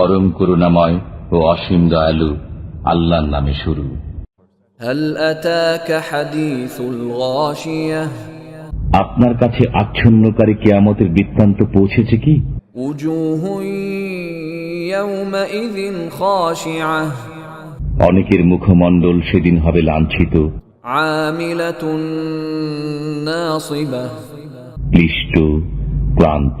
পরম করুণাময় ও অসীম দয়ালু আল্লাহর নামে শুরু। আপনার কাছে আচ্ছন্নকারী কেয়ামতের বৃত্তান্ত পৌঁছেছে কি? অনেকের মুখমণ্ডল সেদিন হবে লাঞ্ছিত। ক্লিষ্ট ক্লান্ত।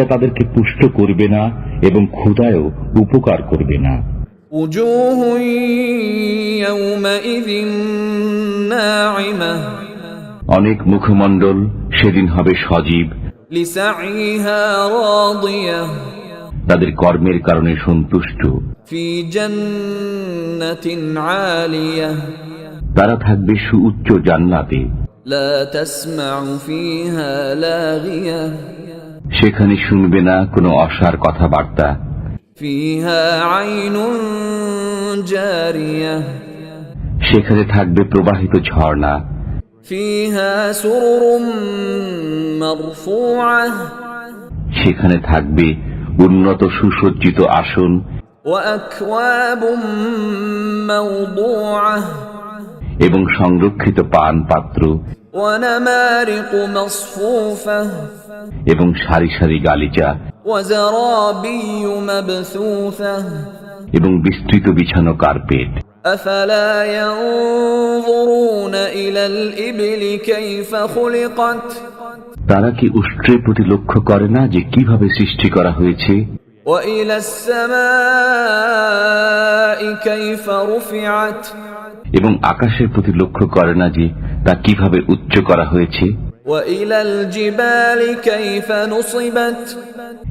এটা তাদেরকে পুষ্ট করবে না এবং ক্ষুদায়ও উপকার করবে না। অনেক মুখমণ্ডল সেদিন হবে সজীব। তাদের কর্মের কারণে সন্তুষ্ট। তারা থাকবে সুউচ্চ জান্নাতে। লা তাসমাউ ফিহা লাগিয়া। সেখানে শুনবে না কোনো অসার কথাবার্তা। সেখানে থাকবে প্রবাহিত ঝর্ণা। সেখানে থাকবে উন্নত সুসজ্জিত আসন। এবং সংরক্ষিত পান পাত্র এবং সারি সারি গালিচা এবং বিস্তৃত বিছানো কার্পেট। তারা কি উষ্ট্রের প্রতি লক্ষ্য করে না যে কীভাবে সৃষ্টি করা হয়েছে? এবং আকাশের প্রতি লক্ষ্য করে না যে তা কীভাবে উচ্চ করা হয়েছে?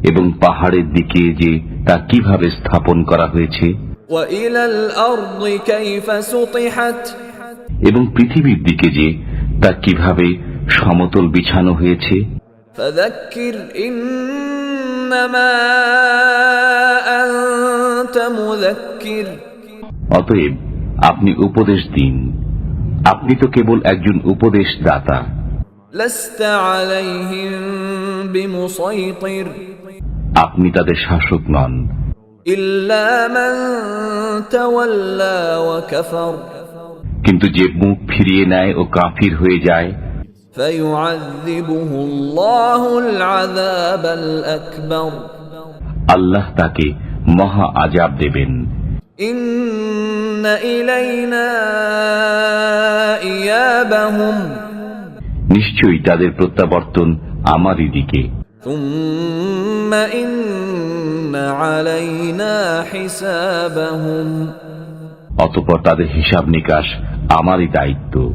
এবং পাহাড়ের দিকে যে তা কীভাবে স্থাপন করা হয়েছে? এবং পৃথিবীর দিকে যে তা কীভাবে সমতল বিছানো হয়েছে? অতএব আপনি উপদেশ দিন। আপনি তো কেবল একজন উপদেশদাতা। আপনি তাদের শাসক নন। কিন্তু যে মুখ ফিরিয়ে নেয় ও কাফির হয়ে যায় আল্লাহ তাকে মহা আজাব দেবেন। ইন্না ইলাইনা ইয়াবাহুম নিশ্চয়ই তাদের প্রত্যাবর্তন আমারই দিকে। অতপর তাদের হিসাব নিকাশ আমারই দায়িত্ব।